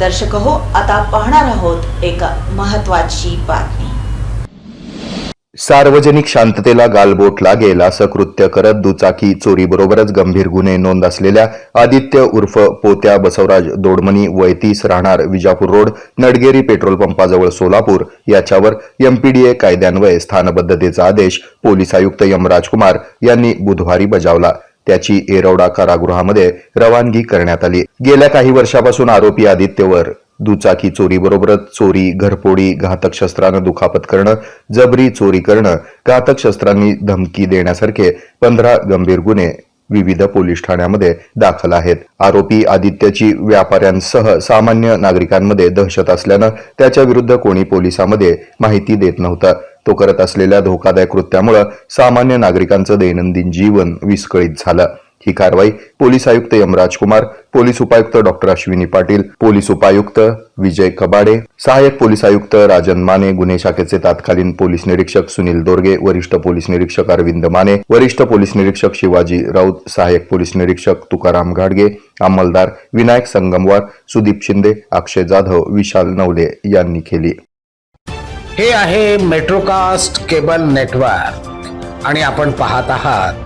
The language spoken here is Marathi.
दर्शक हो आता पाहणार आहोत एक महत्वाची बातमी. सार्वजनिक शांततेला गालबोट लागेल असं कृत्य करत दुचाकी चोरीबरोबरच गंभीर गुन्हे नोंद असलेल्या आदित्य उर्फ पोत्या बसवराज दोडमणी वैतीस राहणार विजापूर रोड नडगेरी पेट्रोल पंपाजवळ सोलापूर याच्यावर एमपीडीए कायद्यान्वये स्थानबद्धतेचा आदेश पोलीस आयुक्त यम राजकुमार यांनी बुधवारी बजावला. त्याची एरवडा कारागृहामध्ये रवानगी करण्यात आली. गेल्या काही वर्षापासून आरोपी आदित्यवर दुचाकी चोरीबरोबरच चोरी घरफोडी घातक शस्त्रानं दुखापत करणं जबरी चोरी करणं घातक शस्त्रांनी धमकी देण्यासारखे पंधरा गंभीर गुन्हे विविध पोलीस ठाण्यामध्ये दाखल आहेत. आरोपी आदित्यची व्यापाऱ्यांसह सामान्य नागरिकांमध्ये दहशत असल्यानं त्याच्या विरुद्ध कोणी पोलिसांमध्ये माहिती देत नव्हतं. तो करत असलेल्या धोकादायक कृत्यामुळे सामान्य नागरिकांचं दैनंदिन जीवन विस्कळीत झालं. ही कारवाई पोलीस आयुक्त यमराज कुमार पोलीस उपायुक्त डॉक्टर अश्विनी पाटील पोलीस उपायुक्त विजय कबाडे सहाय्यक पोलीस आयुक्त राजन माने गुन्हे शाखेचे तत्कालीन पोलीस निरीक्षक सुनील दोरगे वरिष्ठ पोलीस निरीक्षक अरविंद माने वरिष्ठ पोलीस निरीक्षक शिवाजी राऊत सहाय्यक पोलीस निरीक्षक तुकाराम घाडगे अंमलदार विनायक संगमवार सुदीप शिंदे अक्षय जाधव विशाल नवले यांनी केली. हे आहे मेट्रोकास्ट केबल नेटवर्क आणि आपण पाहत आहात